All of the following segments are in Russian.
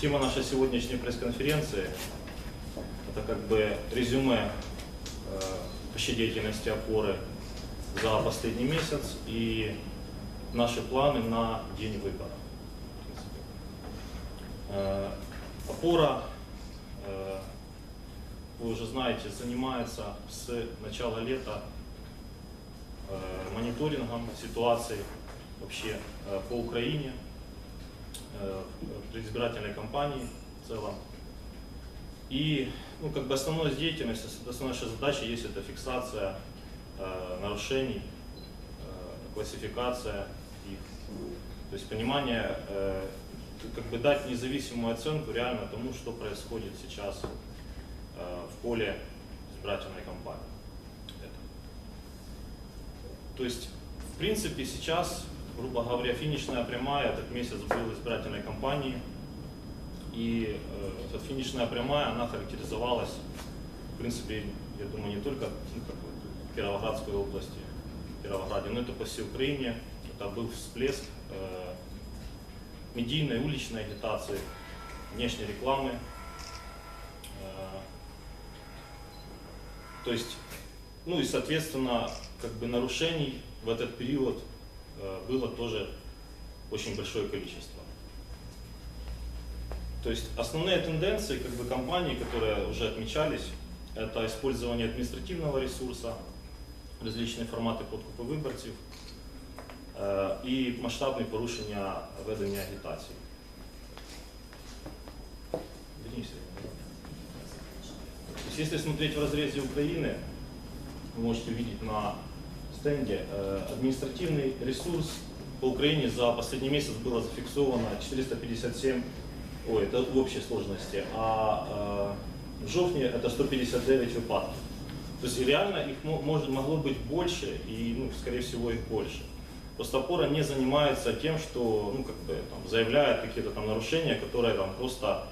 Тема нашей сегодняшней пресс-конференции – это как бы резюме э, вообще деятельности опоры за последний месяц и наши планы на день выборов. Э, Опора, э, вы уже знаете, занимается с начала лета э, мониторингом ситуации вообще э, по Украине, э, в предизбирательной кампании в целом. И ну, как бы основной деятельность, основная наша задача есть это фиксация э, нарушений, э, классификация их, то есть понимание, э, как бы дать независимую оценку реально тому, что происходит сейчас э, в поле избирательной кампании. Это. То есть, в принципе, сейчас, грубо говоря, финишная прямая, этот месяц был избирательной кампании, и э, эта финишная прямая, она характеризовалась, в принципе, я думаю, не только ну, как бы, в Кировоградской области, в Кировограде, но это по всей Украине. Это был всплеск э, медийной, уличной агитации, внешней рекламы. Э, то есть, ну и, соответственно, как бы нарушений в этот период было тоже очень большое количество. То есть основные тенденции как бы, компаний, которые уже отмечались, это использование административного ресурса, различні формати подкупу виборців е, і масштабне порушення ведення агітації. Вернись, То есть, если смотреть в разрезе Украины, вы можете увидеть на стенде э, административный ресурс по Украине за последний месяц было зафиксовано 457, ой, это в общей сложности, а э, в Жовтне это 159 выпадков. То есть реально их мо- может, могло быть больше, и, ну, скорее всего, их больше. Просто опора не занимается тем, что ну, как бы, там, заявляет какие-то там нарушения, которые там просто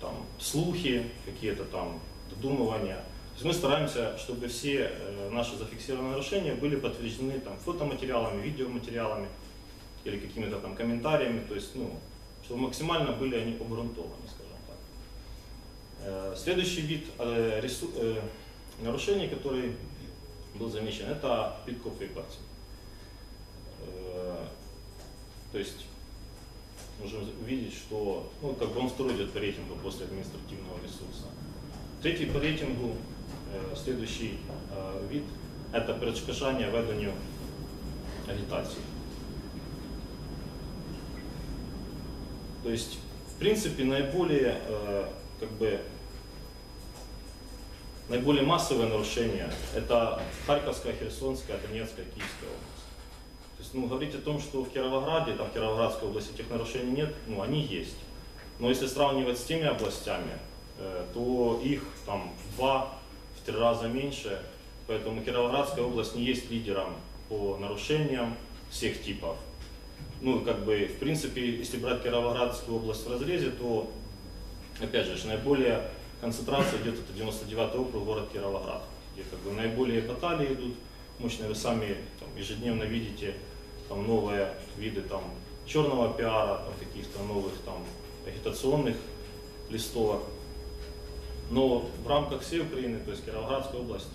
там, слухи, какие-то там додумывания. То есть мы стараемся, чтобы все э, наши зафиксированные нарушения были подтверждены там, фотоматериалами, видеоматериалами или какими-то там комментариями, то есть, ну, чтобы максимально были они обґрунтованы, скажем так. Э, Следующий вид э, ресу- э, нарушений, который был замечен, это підкоп виборців. Э, То есть можем увидеть, что ну, как бы он второй идет по рейтингу после административного ресурса. Третий по рейтингу, э, следующий э, вид, это перешкоджання веденню агитации. То есть, в принципе, наиболее, э, как бы, наиболее массовые нарушения это Харьковская, Херсонская, Донецкая, Киевская область. То есть, ну, говорить о том, что в Кировограде, там, в Кировоградской области этих нарушений нет, ну, они есть. Но если сравнивать с теми областями, то их там в два, в три раза меньше. Поэтому Кировоградская область не есть лидером по нарушениям всех типов. Ну, как бы, в принципе, если брать Кировоградскую область в разрезе, то, опять же, наиболее концентрация идет это 99 округ, город Кировоград, где как бы наиболее баталии идут мощные. Вы сами там, ежедневно видите там новые виды там черного пиара, каких-то новых там агитационных листовок. Но в рамках всей Украины, то есть Кировоградская область,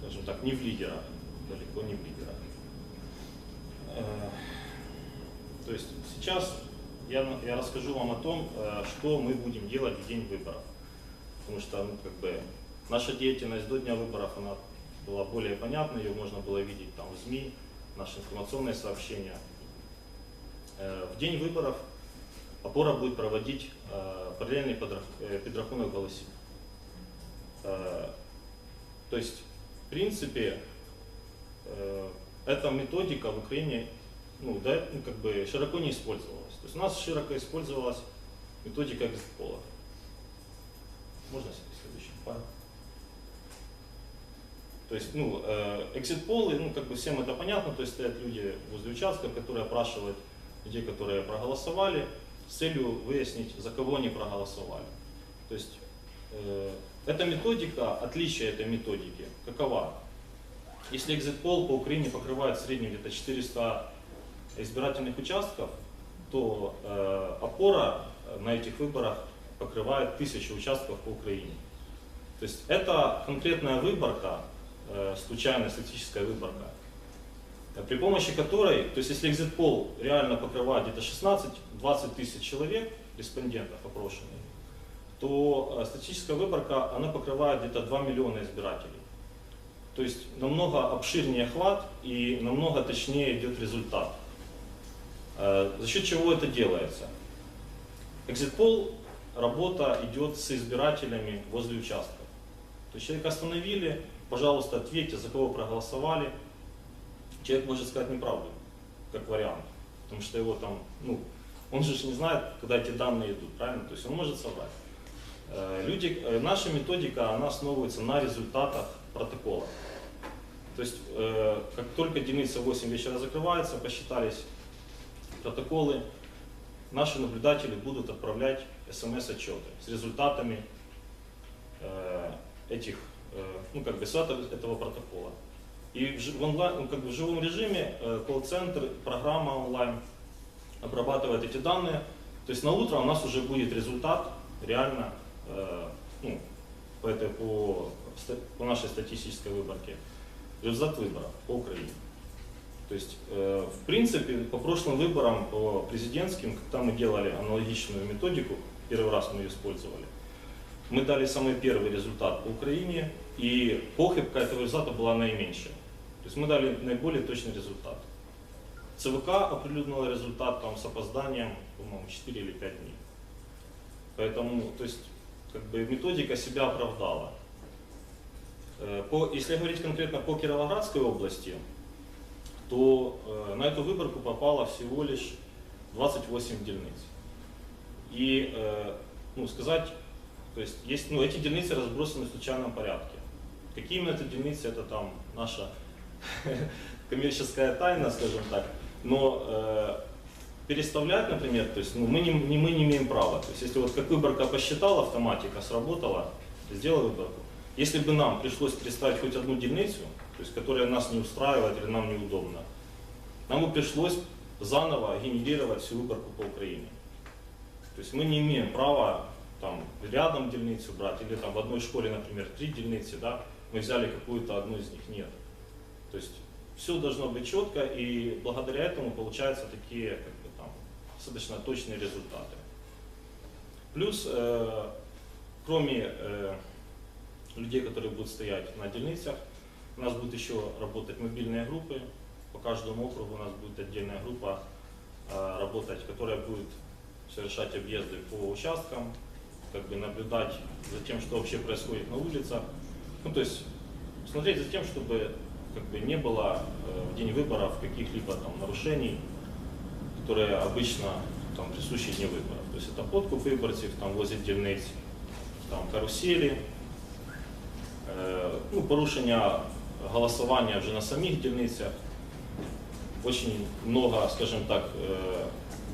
скажем так, не в лидерах, далеко не в лидерах. Э, То есть сейчас я, я расскажу вам о том, э, что мы будем делать в день выборов. Потому что ну, как бы, наша деятельность до дня выборов она была более понятна, ее можно было видеть там, в СМИ, наши информационные сообщения. Э, В день выборов опора будет проводить э, параллельный подрах- э, голосів. Э, То есть, в принципе, эта методика в Украине ну, да, ну, как бы широко не использовалась. То есть у нас широко использовалась методика экзит-полов. Можно следующий пар? То есть, ну, экзит-полы, ну, как бы всем это понятно, то есть стоят люди возле участка, которые опрашивают людей, которые проголосовали, целью выяснить, за кого они проголосовали. То есть, э, эта методика, отличие этой методики, какова? Если экзит-пол по Украине покрывает в среднем где-то 400 избирательных участков, то э, опора э, на этих выборах покрывает тысячи участков по Украине. То есть это конкретная выборка, э, случайная статистическая выборка, при помощи которой, то есть если экзит пол реально покрывает где-то 16-20 тысяч человек, респондентов опрошенных, то э, статистическая выборка, она покрывает где-то 2 миллиона избирателей. То есть намного обширнее охват и намного точнее идет результат. Э, За счет чего это делается? Экзит-пол работа идет с избирателями возле участков. То есть человека остановили, пожалуйста, ответьте, за кого проголосовали. Человек может сказать неправду, как вариант. Потому что его там, ну, он же не знает, когда эти данные идут, правильно? То есть он может соврать. Э, Люди, э, наша методика, она основывается на результатах протокола. То есть, э, как только дельница 8 вечера закрывается, посчитались протоколы, наши наблюдатели будут отправлять смс-отчеты с результатами этих, ну, как бы, этого протокола. И в, онлайн, ну, как в живом режиме э, колл-центр, программа онлайн обрабатывает эти данные. То есть на утро у нас уже будет результат реально э, ну, по, этой, по, по нашей статистической выборке. Результат выборов по Украине. То есть, э, в принципе, по прошлым выборам, по президентским, когда мы делали аналогичную методику, первый раз мы ее использовали, мы дали самый первый результат по Украине, и похибка этого результата была наименьшая. То есть мы дали наиболее точный результат. ЦВК определил результат там, с опозданием, по-моему, 4 или 5 дней. Поэтому, то есть, как бы методика себя оправдала. Э, По, если говорить конкретно по Кировоградской области, то э, на эту выборку попало всего лишь 28 дельниц. И, э, ну, сказать, то есть, есть, ну, эти дельницы разбросаны в случайном порядке. Какие именно это дельницы, это там наша коммерческая тайна, скажем так. Но э, переставлять, например, то есть, ну, мы, не, не- мы не имеем права. То есть, если вот как выборка посчитала, автоматика сработала, сделала выборку. Если бы нам пришлось переставить хоть одну дельницу, то есть, которая нас не устраивает или нам неудобно, нам бы пришлось заново генерировать всю выборку по Украине. То есть мы не имеем права там рядом дельницу брать, или там в одной школе, например, три дельницы, да, мы взяли какую-то одну из них, нет. То есть все должно быть четко, и благодаря этому получаются такие как бы, там, достаточно точные результаты. Плюс, э, кроме э, людей, которые будут стоять на дельницах, у нас будут еще работать мобильные группы. По каждому округу у нас будет отдельная группа э, работать, которая будет совершать объезды по участкам, как бы наблюдать за тем, что вообще происходит на улицах. Ну, то есть смотреть за тем, чтобы как бы не было э, в день выборов каких-либо там нарушений, которые обычно там присущи дне выборов. То есть это подкуп виборців, там возять дільниць, там каруселі, е, ну, порушення голосування вже на самих дільницях. Очень много, скажем так, э,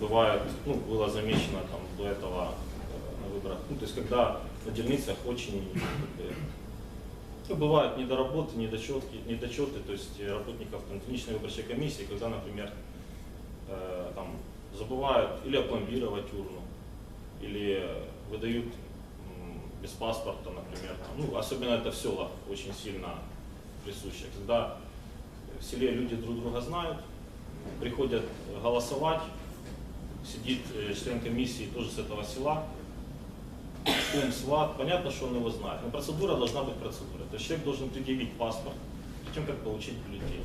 бывает, ну, было замечено там до этого э, на выборах. Ну, то есть, когда на дельницах очень, как бы, ну, бывают недоработы, недочетки, недочеты, то есть э, работников там, клиничной выборчей комиссии, когда, например, э, там, забывают или опломбировать урну, или выдают без паспорта, например. там. Ну, особенно это в селах очень сильно присуще. Когда в селе люди друг друга знают, приходят голосовать, сидит э, член комиссии тоже с этого села, ум, сват, понятно, что он его знает. Но процедура должна быть процедурой. То есть человек должен предъявить паспорт, перед тем, как получить бюллетень.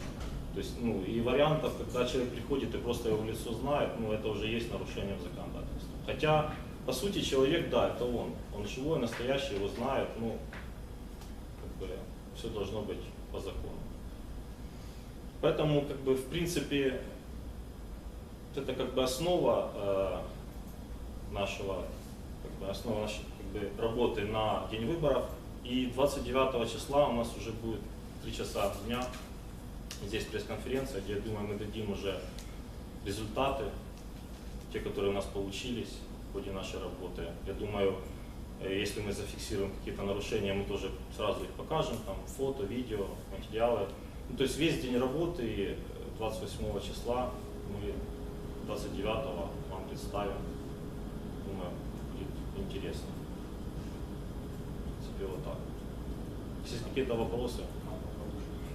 То есть, ну, и вариантов, когда человек приходит и просто его лицо знает, ну, это уже есть нарушением законодательства. Хотя, по сути, человек, да, это он. Он живой, настоящий, его знает, ну, как бы, все должно быть по закону. Поэтому, как бы, в принципе, это как бы основа э, нашего, как бы основа нашей как бы, работы на день выборов. И 29 числа у нас уже будет 3 часа дня здесь пресс-конференция, где, я думаю, мы дадим уже результаты, те, которые у нас получились в ходе нашей работы. Я думаю, э, если мы зафиксируем какие-то нарушения, мы тоже сразу их покажем, там фото, видео, материалы. Ну, то есть весь день работы и, э, 28 числа мы 29 вам представим. Интересно. Тебе вот так. Если есть какие-то вопросы.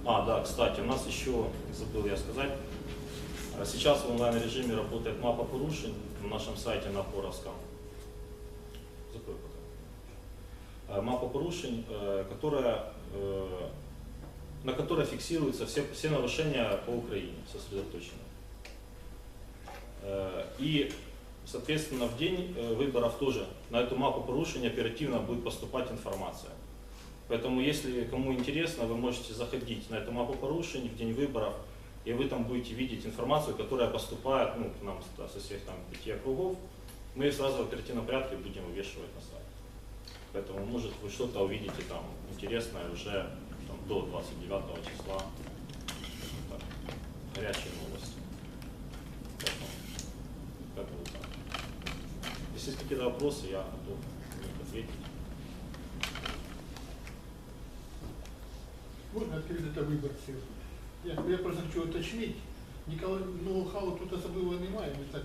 А, да, кстати, у нас еще, забыл я сказать, сейчас в онлайн-режиме работает мапа порушень на нашем сайте на Поровском. Закрой пока. Э, Мапа порушень, э, которая, э, на которой фиксируются все, все нарушения по Украине сосредоточены. Э, И, соответственно, в день э, выборов тоже на эту мапу порушений оперативно будет поступать информация. Поэтому, если кому интересно, вы можете заходить на эту мапу порушений в день выборов, и вы там будете видеть информацию, которая поступает ну, к нам со всех там пяти округов. Мы сразу в порядке будем вывешивать на сайт. Поэтому, может, вы что-то увидите там интересное уже там, до 29 числа. Горячие новости. Если какие-то вопросы, я готов ответить. Можна відкрити та виборців. Я, я просто хочу уточнити. Ніколи ноу-хау тут особливо немає. Ми так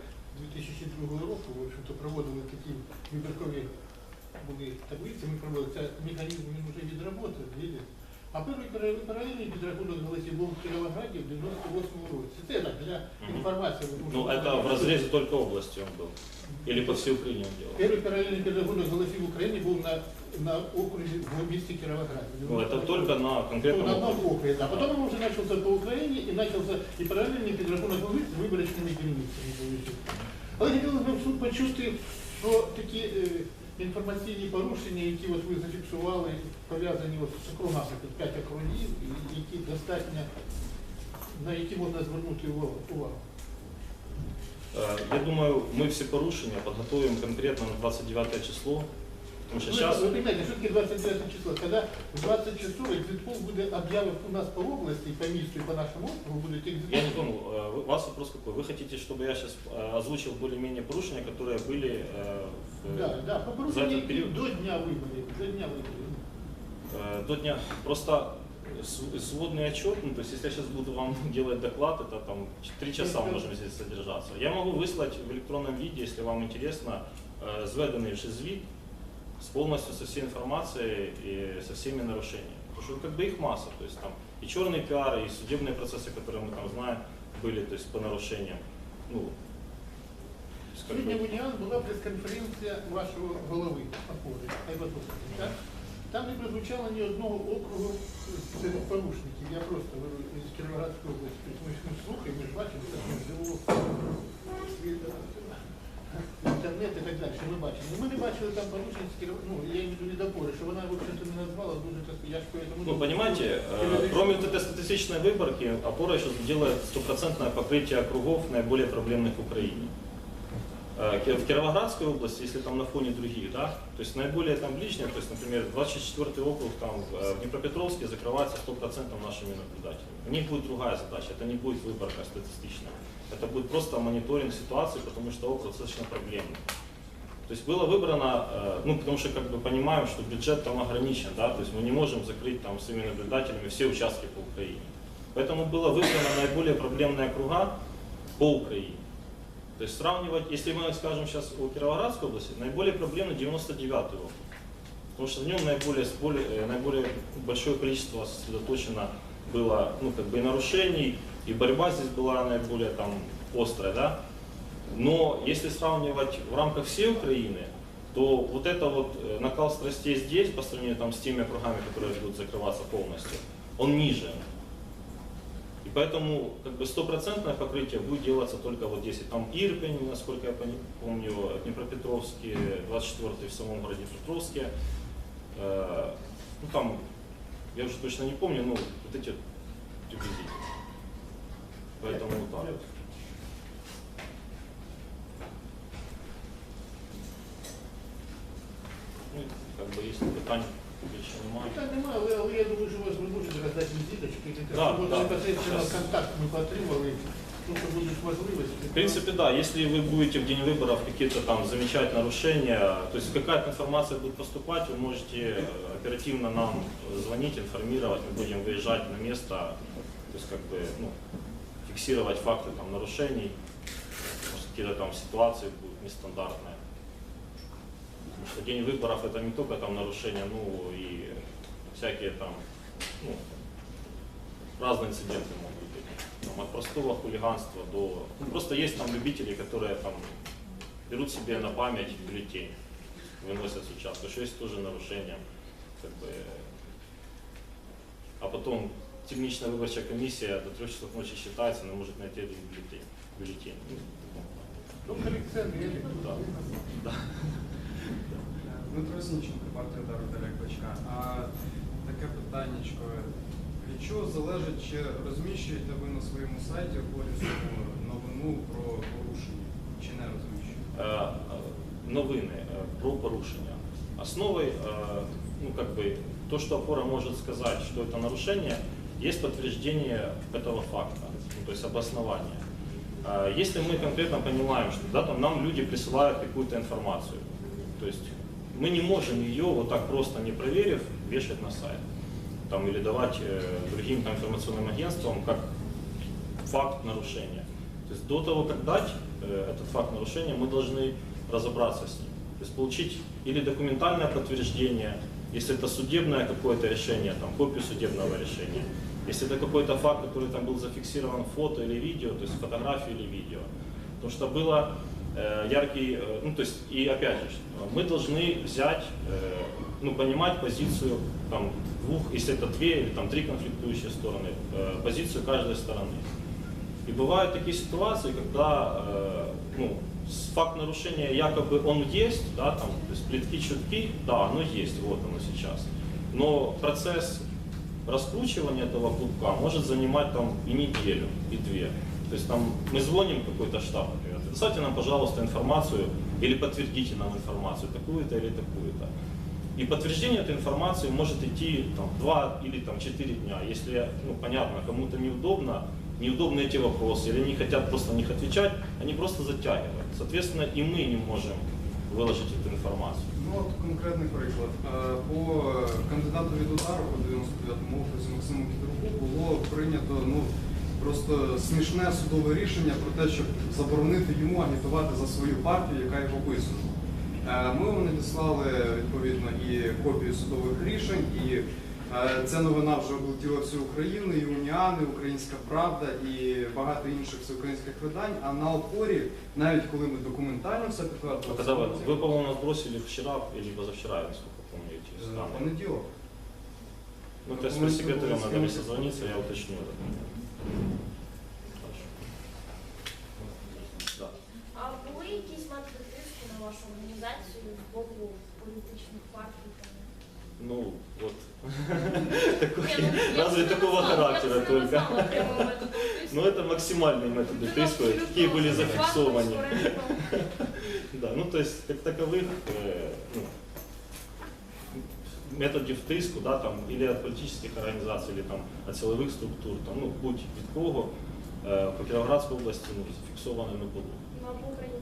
2002 року, в общем-то, проводили такі вибіркові були таблиці, ми проводили. Це механізм він вже відработав, видите? А перший парале- паралельний підрахунок голосів був в Кіровограді в 98 році. Це так, для Мгм. інформації. тому що Ну, ми это в знаємо, разрезе только области он был. Или по всей Украине он делал. Перший паралельний підрахунок голосів в Україні був на, на окрузі в місті Кіровограді. Ну, это только на Ну, конкретном на одном округе. округе, да. Потом он уже начался по Украине и начался и параллельный підрахунок виборів з виборчими дільницями. виборчих. Але хотілося б суд почути про такі е, інформаційні порушення, які от ви зафіксували, пов'язані з округами, п'ять округів, які достатньо, на які можна звернути увагу. Э, Я думаю, мы все порушения подготовим конкретно на 29 число. Потому что Ви, сейчас... ви розумієте, що таке 29 число? Коли в 20 часов Екзитпол буде об'явив у нас по області, і по місту, і по нашому округу будуть Я не екзитпол. понял, э, вы- у вас вопрос какой? Вы хотите, чтобы я сейчас озвучил более-менее порушения, которые были э, в- Да, да, по за порушенню этот які период? до дня виборів, до дня виборів. Э, До дня. Просто св- сводный отчет, ну, то есть если я сейчас буду вам делать доклад, это там три часа мы можем здесь содержаться. Я могу выслать в электронном виде, если вам интересно, э, зведенный вже звіт с полностью со всей информацией и со всеми нарушениями. Потому что как бы их масса, то есть там и черный пиар, и судебные процессы, которые мы там знаем, были, то есть по нарушениям. Ну, то есть как Сьогодні бы- в Уніан була прес-конференція вашого голови опори, Айватовського, так? Там не прозвучало ні одного округу серед порушників. Я просто говорю з Кіровоградської області. Тобто Ми ж ну, слухаємо, ми ж бачимо, так ми живу інтернет і так далі, що ми бачимо. Ну, Ми не бачили там порушень з Кіров... ну, я їм від опори, що вона, в общем-то, не назвала дуже так, я ж поэтому... Ну, понимаете, э, кроме вот этой статистичной выборки, опора еще делает стопроцентное покрытие округов наиболее проблемных в Украине. Э, Ки- В Кировоградской области, если там на фоне других, да, то есть наиболее там ближние, то есть, например, 24 округ там э, в Днепропетровске закрывается 100% нашими наблюдателями. У них будет другая задача, это не будет выборка статистичная. Это будет просто мониторинг ситуации, потому что округ достаточно проблемный. То есть было выбрано, э, ну потому что как бы понимаем, что бюджет там ограничен, да, то есть мы не можем закрыть там своими наблюдателями все участки по Украине. Поэтому было выбрано наиболее проблемные округа по Украине. То есть сравнивать, если мы скажем сейчас о Кировоградской области, наиболее проблемный 99 округ. Потому что в нем наиболее, э, наиболее большое количество сосредоточено было ну, как бы и нарушений, и борьба здесь была наиболее там острая, да. Но если сравнивать в рамках всей Украины, то вот это вот э, накал страстей здесь по сравнению там, с теми округами, которые будут закрываться полностью, он ниже. И поэтому как бы стопроцентное покрытие будет делаться только вот здесь. И Там Ирпень, насколько я помню, Днепропетровский, 24 в самом городе Днепропетровске. Э, Ну там, я уже точно не помню, но вот эти вот. Поэтому вот так. вот. Ну, как бы если питань більше немає. Питань немає, але, але я думаю, що вас ви можете роздати візиточки, які Да, щоб да, непосредственно щас. контакт ми поотримали, ну, що будуть можливості. В принципе, да, если вы будете в день выборов какие-то там замечать нарушения, то есть какая-то информация будет поступать, вы можете э, оперативно нам звонить, информировать, мы будем выезжать на место, то есть как бы ну, фиксировать факты там нарушений, может какие-то там ситуации будут нестандартные. Потому что день выборов это не только там нарушения, ну и всякие там, ну, разные инциденты могут быть. Там, от простого хулиганства до... Ну, просто есть там любители, которые там берут себе на память бюллетень, выносят с участка, что есть тоже нарушение. Как бы, а потом темничная выборчая комиссия до трех часов ночи считается, она может найти один бюллетень. бюллетень. Ну, коллекционеры. Да. Да. Дмитро Сінченко, партія удару Віталія Кличка. А таке питаннячко. Від чого залежить, чи розміщуєте ви на своєму сайті обов'язково новину про порушення, чи не розміщуєте? Е, е, новини е, про порушення. Основой, е, ну как бы, то, что опора может сказать, что это нарушение, есть подтверждение этого факта, ну, то есть обоснование. Э, Если мы конкретно понимаем, что да, там нам люди присылают какую-то информацию, то есть мы не можем ее вот так просто не проверив вешать на сайт там, или давать э, другим там, информационным агентствам как факт нарушения. То есть до того, как дать э, этот факт нарушения, мы должны разобраться с ним. То есть получить или документальное подтверждение, если это судебное какое-то решение, там, копию судебного решения, если это какой-то факт, который там был зафиксирован фото или видео, то есть фотографию или видео. Потому что было э, яркий, э, ну то есть и опять же, мы должны взять, э, ну понимать позицию там двух, если это две или там три конфликтующие стороны, э, позицию каждой стороны. И бывают такие ситуации, когда э, ну, факт нарушения якобы он есть, да, там, то есть плитки чутки, да, оно есть, вот оно сейчас. Но процесс раскручивания этого клубка может занимать там и неделю, и две. То есть там мы звоним какой-то штаб, например, предоставьте нам, пожалуйста, информацию или подтвердите нам информацию, такую-то или такую-то. И подтверждение этой информации может идти там, два или там, четыре дня. Если, ну, понятно, кому-то неудобно, неудобны эти вопросы, или они хотят просто на них отвечать, они просто затягивают. Соответственно, и мы не можем выложить эту информацию. Ну от конкретний приклад. Е, По кандидату від удару по 99-му офісу Максиму Кідруку було прийнято ну просто смішне судове рішення про те, щоб заборонити йому агітувати за свою партію, яка його висунула. Е, Ми вам надіслали відповідно і копію судових рішень, і е, ця новина вже облетіла всю Україну, і Уніани, Українська Правда і багато інших всеукраїнських видань. А на опорі, навіть коли ми документально все А підтвердили, когда вы, вы, по-моему, нас бросили вчера или позавчера, насколько помню, эти Е, сканы. понеділок. Ну, то есть с секретарем надо мне созвониться, я уточню это. Хорошо. Да. А були якісь методи тиску на вашу організацію з боку політичних партій? там? Ну, вот. Ні, Такой, ну, я разве б не такого назвала- характера Я б це не только. назвала прямим методом тиску. Ну, это максимальные методы Це тиску, абсолютно какие были адекватно, зафиксованы. коректно. Да, ну то есть как таковых э, ну, методів тиску, да, там, или от політичних організацій, или там, от силових структур, там, ну, будь від кого, е, по Кіровоградській області ну, зафіксовано не було. Ну, а по Україні?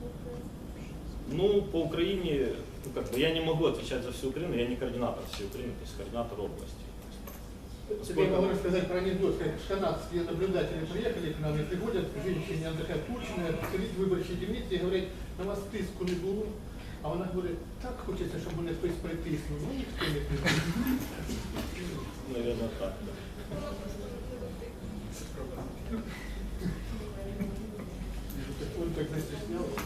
Ну, по Украине, ну, как бы, я не могу отвечать за всю Украину, я не координатор всей Украины, то есть координатор области. Тебе я могу рассказать про анекдот, как канадские наблюдатели приехали к нам и приходят к женщине, она такая тучная, сидит в виборчій дільниці і говорить, на вас тиску не було. А вона говорить, так хочеться, щоб мене хтось притиснув. Ну ніхто не притиснув. Наверное, так. Да. Он так застеснялся.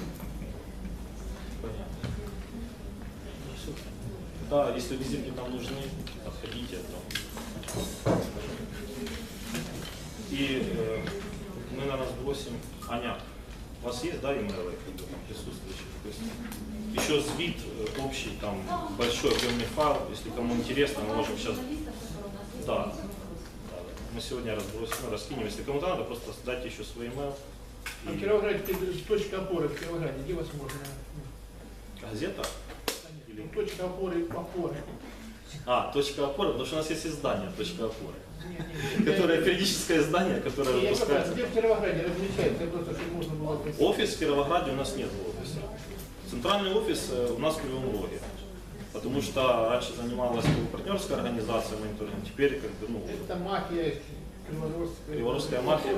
Да, если визитки там нужны, подходите. То... И э, мы, наверное, сбросим. Аня, у вас есть, да, имейлы как бы, там, присутствующих? То есть еще звит э, общий, там, большой объемный файл, если кому интересно, мы можем сейчас... Да. Мы сегодня разбросим, ну, раскинем. Если кому-то надо, просто дайте еще свой имейл. А в Кировограде точка опоры в Кировограде, где вас можно? газета. Ну, точка опоры, опоры. А, точка опоры, потому что у нас есть издание точка опоры. Которое периодическое издание, которое Я выпускается. где в Кировограде размещается, просто чтобы можно было... Офис в Кировограде у нас нет офиса. Центральный офис э, у нас в Кривом Роге. Потому что раньше занималась партнерская организация мониторинга, теперь как бы, ну, Это мафия Криворожская. Криворожская мафия.